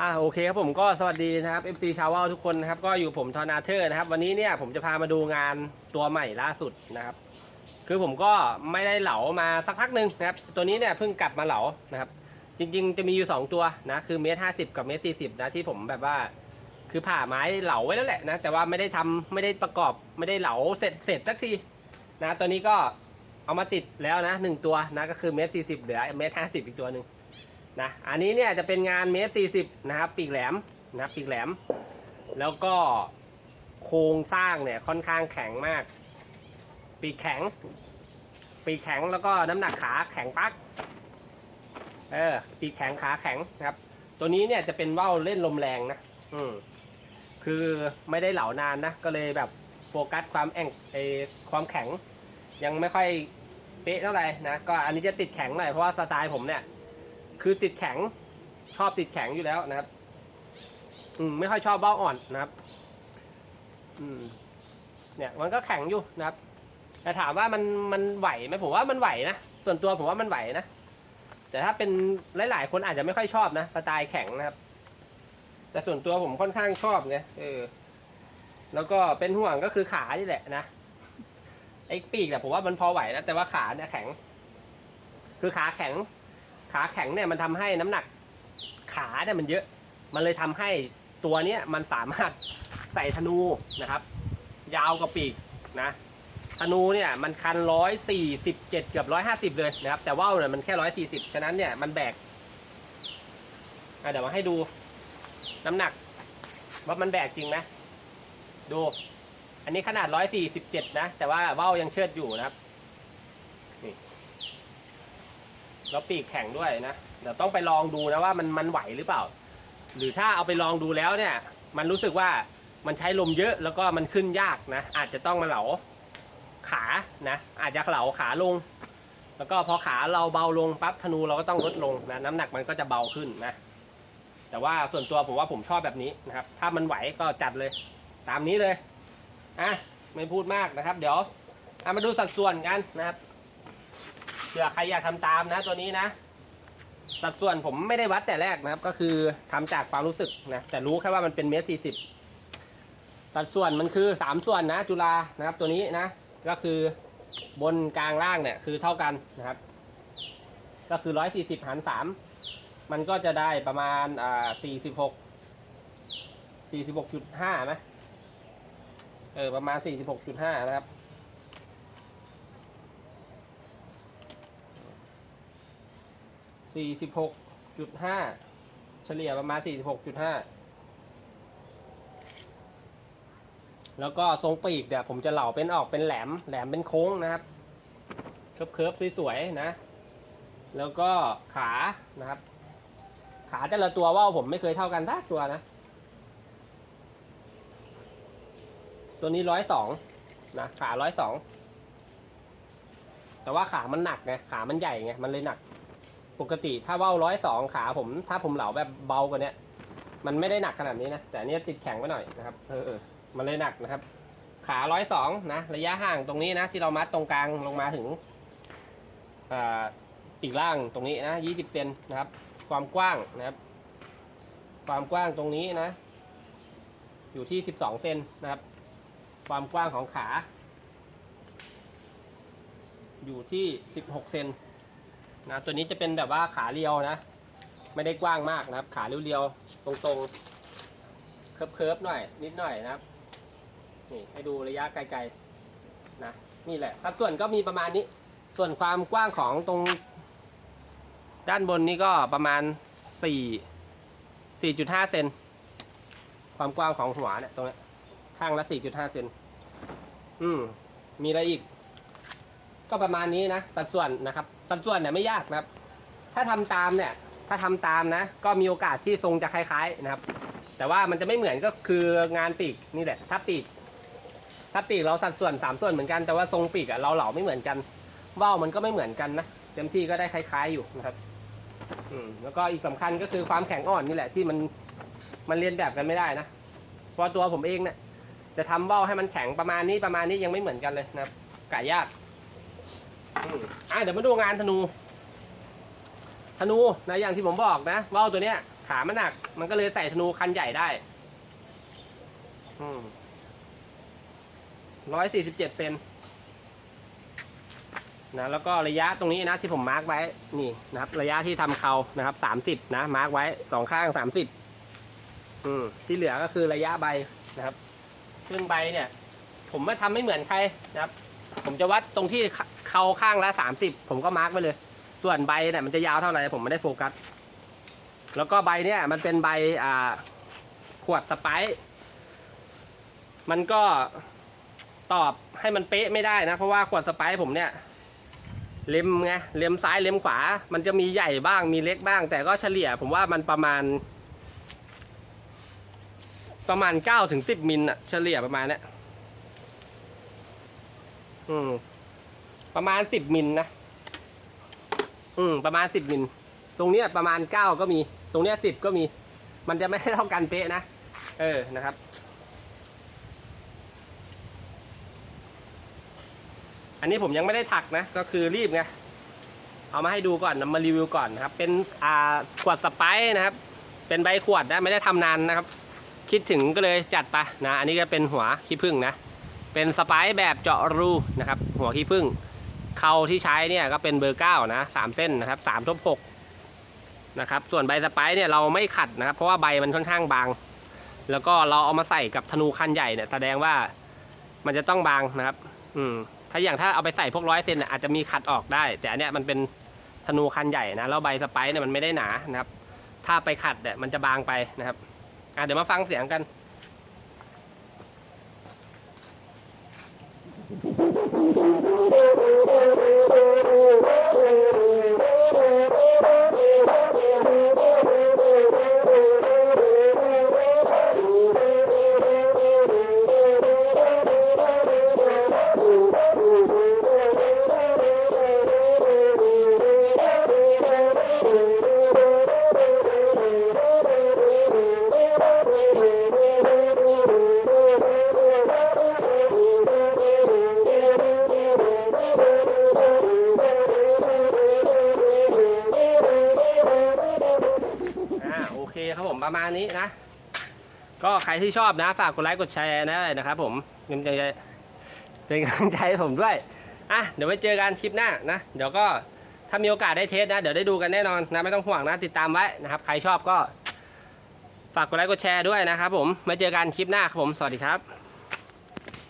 อ่าโอเคครับผมก็สวัสดีนะครับ FC ชาวว่าทุกคนนะครับก็อยู่ผมทอนาเธอร์นะครับวันนี้เนี่ยผมจะพามาดูงานตัวใหม่ล่าสุดนะครับ คือผมก็ไม่ได้เหลามาสักพักหนึ่งนะครับตัวนี้เนี่ยเพิ่งกลับมาเหลานะครับ จริงๆ จะมีอยู่ 2 ตัวนะคือเมตรห้าสิบกับเมตรสี่สิบนะที่ผมแบบว่า คือผ่าไม้เหลาไว้แล้วแหละนะแต่ว่าไม่ได้ทำไม่ได้ประกอบไม่ได้เหลาเสร็จเสร็จสักทีนะตัวนี้ก็เอามาติดแล้วนะหนึ่งตัวนะก็คือเมตรสี่สิบเหลือเมตรห้าสิบอีกตัวหนึ่ง นะอันนี้เนี่ยจะเป็นงานเมตรสี่สิบนะครับปีกแหลมนะปีกแหลม แล้วก็โครงสร้างเนี่ยค่อนข้างแข็งมาก ปีกแข็ง ปีกแข็งแล้วก็น้ำหนักขาแข็งปักเออปีกแข็งขาแข็งนะครับ ตัวนี้เนี่ยจะเป็นว่าวเล่นลมแรงนะอืมคือไม่ได้เหลานานนะก็เลยแบบโฟกัสความแองไอความแข็ง ยังไม่ค่อยเป๊ะเท่าไหร่นะก็อันนี้จะติดแข็งหน่อยเพราะว่าสไตล์ผมเนี่ย คือติดแข็งชอบติดแข็งอยู่แล้วนะครับ อืมไม่ค่อยชอบเบ้าอ่อนนะครับ อืม เนี่ย มันก็แข็งอยู่นะครับ แต่ถามว่ามันมันไหวไหมผมว่ามันไหวนะส่วนตัวผมว่ามันไหวนะแต่ถ้าเป็นหลาย ๆ คนอาจจะไม่ค่อยชอบนะสไตล์แข็งนะครับ แต่ส่วนตัวผมค่อนข้างชอบไงเออ แล้วก็เป็นห่วงก็คือขานี่แหละนะไอ้ปีกเนี่ผมว่ามันพอไหวนะแต่ว่าขาเนี่ยแข็ง คือขาแข็ง ขาแข็งเนี่ยมันทำให้น้ำหนักขาเนี่ยมันเยอะ มันเลยทำให้ตัวเนี้ยมันสามารถใส่ธนูนะครับ ยาวกว่าปีกนะธนูเนี่ยมันคันร้อยสี่สิบเจ็ดเกือบร้อยห้าสิบเลยนะครับ แต่ว่าวเนี่ยมันแค่ร้อยสี่สิบฉะนั้นเนี่ยมันแบกเดี๋ยวมาให้ดูน้ำหนักว่ามันแบกจริงไหมดู อันนี้ขนาดร้อยสี่สิบเจ็ดนะ แต่ว่าว่าวยังเชิดอยู่นะครับ แล้วปีกแข็งด้วยนะเดี๋ยวต้องไปลองดูนะว่ามันมันไหวหรือเปล่า หรือถ้าเอาไปลองดูแล้วเนี่ย มันรู้สึกว่ามันใช้ลมเยอะแล้วก็มันขึ้นยากนะ อาจจะต้องมาเหลาขานะอาจจะเหลาขาลง แล้วก็พอขาเราเบาลงปั๊บธนูเราก็ต้องลดลงนะน้ำหนักมันก็จะเบาขึ้นนะ แต่ว่าส่วนตัวผมว่าผมชอบแบบนี้นะครับ ถ้ามันไหวก็จัดเลย ตามนี้เลยอะไม่พูดมากนะครับ เดี๋ยวมาดูสัดส่วนกันนะครับ ผื่อใครอยากทำตามนะตัวนี้นะ สัดส่วนผมไม่ได้วัดแต่แรกนะครับ ก็คือทำจากความรู้สึกนะแต่รู้แค่ว่ามันเป็นเมตรสี่สิบสัดส่วนมันคือสามส่วนนะ จุฬานะครับ ตัวนี้นะ ก็คือบนกลางล่างเนี่ยคือเท่ากันนะครับ ก็คือร้อยสี่สิบหารสามมันก็จะได้ประมาณอ่าสี่สิบหกสี่สิบหกจุดห้าไหมเออประมาณสี่สิบหกจุดห้านะครับ สี่สิบหกจุดห้าเฉลี่ยประมาณสี่สิบหกจุดห้าแล้วก็ทรงปีกเนี่ยผมจะเหล่าเป็นออกเป็นแหลมแหลมเป็นโค้งนะครับ เคิร์ฟเคิฟสวยๆนะ แล้วก็ขานะครับ ขาแต่ละตัวว่าผมไม่เคยเท่ากันทักตัวนะ ตัวนี้ร้อยสองนะขาร้อยสองแต่ว่าขามันหนักไงขามันใหญ่ไงมันเลยหนัก ปกติถ้าว่าวร้อยสองขาผม ถ้าผมเหลาแบบเบากว่านี้มันไม่ได้หนักขนาดนี้นะ แต่เนี้ยติดแข็งไปหน่อยนะครับเออเออมันเลยหนักนะครับ ขาร้อยสองนะ ระยะห่างตรงนี้นะ ที่เรามัดตรงกลางลงมาถึงอ่าปีกล่างตรงนี้นะยี่สิบเซนนะครับ ความกว้างนะครับ ความกว้างตรงนี้นะ อยู่ที่สิบสองเซนนะครับ ความกว้างของขา อยู่ที่สิบหกเซน นะตัวนี้จะเป็นแบบว่าขาเรียวนะ ไม่ได้กว้างมากนะครับ ขาเรียวๆตรงๆเคิร์ฟๆหน่อย นิดหน่อยนะครับนี่ให้ดูระยะไกลๆนะนี่แหละสัดส่วนก็มีประมาณนี้ ส่วนความกว้างของตรง ด้านบนนี้ก็ประมาณสี่สี่จุดห้าเซนความกว้างของหัวเนี่ยตรงนี้ข้างละสี่จุดห้าเซนอืมมีอะไรอีก ก็ประมาณนี้นะสัดส่วนนะครับสัดส่วนเนี่ยไม่ยากนะครับ ถ้าทำตามเนี่ย ถ้าทำตามนะ ก็มีโอกาสที่ทรงจะคล้ายๆนะครับ แต่ว่ามันจะไม่เหมือนก็คืองานปีกนี่แหละ ถ้าปีก ถ้าปีกเราสัดส่วนสามส่วนเหมือนกันแต่ว่าทรงปีกอะเราเหลาไม่เหมือนกันว่าวมันก็ไม่เหมือนกันนะเต็มที่ก็ได้คล้ายๆอยู่นะครับ อืมแล้วก็อีกสำคัญก็คือความแข็งอ่อนนี่แหละที่มันมันเรียนแบบกันไม่ได้นะเพราะตัวผมเองเนี่ยจะทำว่าวให้มันแข็งประมาณนี้ประมาณนี้ยังไม่เหมือนกันเลยนะครับกะยาก อะเดี๋ยวมาดูงานธนู ธนูนะอย่างที่ผมบอกนะว่าวตัวเนี้ย ขามันหนัก มันก็เลยใส่ธนูคันใหญ่ได้ร้อยสี่สิบเจ็ดเซนนะแล้วก็ระยะตรงนี้นะที่ผมมาร์กไว้นี่นะครับ ระยะที่ทำเขานะครับสามสิบนะมาร์กไว้สองข้างสามสิบอืมที่เหลือก็คือระยะใบนะครับซึ่งใบเนี่ย ผมไม่ทำไม่เหมือนใครนะครับ ผมจะวัดตรงที่เขาข้างละสามสิบผมก็มาร์กไว้เลย ส่วนใบเนี่ยมันจะยาวเท่าไหร่ผมไม่ได้โฟกัส แล้วก็ใบเนี่ยมันเป็นใบอ่าขวดสไปซ์มันก็ตอบให้มันเป๊ะไม่ได้นะ เพราะว่าขวดสไปซ์ผมเนี่ย เล็มไงเล็มซ้ายเล็มขวา มันจะมีใหญ่บ้างมีเล็กบ้าง แต่ก็เฉลี่ย ผมว่ามันประมาณ ประมาณเก้าถึงสิบมิลอะเฉลี่ยประมาณเนี้ย อืม ประมาณสิบมิลนะ อืม ประมาณสิบมิล ตรงเนี้ยประมาณเก้าก็มี ตรงเนี้ยสิบก็มี มันจะไม่ได้เท่ากันเป๊ะนะ เออ นะครับ อันนี้ผมยังไม่ได้ถักนะ ก็คือรีบไง เอามาให้ดูก่อนนำมารีวิวก่อนนะครับ เป็น อ่า ขวดสไปซ์นะครับ เป็นใบขวดนะ ไม่ได้ทำนานนะครับ คิดถึงก็เลยจัดไปนะ อันนี้ก็เป็นหัวขี้ผึ้งนะ เป็นสไปซ์แบบเจาะรูนะครับ หัวขี้ผึ้งเขาที่ใช้เนี่ยก็เป็นเบอร์เก้านะสามเส้นนะครับสามทบหกนะครับ ส่วนใบสไปซ์เนี่ยเราไม่ขัดนะครับ เพราะว่าใบมันค่อนข้างบาง แล้วก็เราเอามาใส่กับธนูคันใหญ่เนี่ยแสดงว่ามันจะต้องบางนะครับ อืม ถ้าอย่างถ้าเอาไปใส่พวกร้อยเซนเนี่ยอาจจะมีขัดออกได้ แต่อันเนี้ยมันเป็นธนูคันใหญ่นะแล้วใบสไปซ์เนี่ยมันไม่ได้หนานะครับ ถ้าไปขัดเนี่ยมันจะบางไปนะครับ อะเดี๋ยวมาฟังเสียงกัน Thank you. ประมาณนี้นะ ก็ใครที่ชอบนะฝากกดไลค์กดแชร์นะนะครับผมเป็นกำลังใจเป็นกำลังใจผมด้วยอะเดี๋ยวไว้เจอกันคลิปหน้านะ เดี๋ยวก็ถ้ามีโอกาสได้เทสนะ เดี๋ยวได้ดูกันแน่นอนนะไม่ต้องห่วงนะติดตามไว้นะครับ ใครชอบก็ฝากกดไลค์กดแชร์ด้วยนะครับผมไว้เจอกันคลิปหน้าครับผมสวัสดีครับ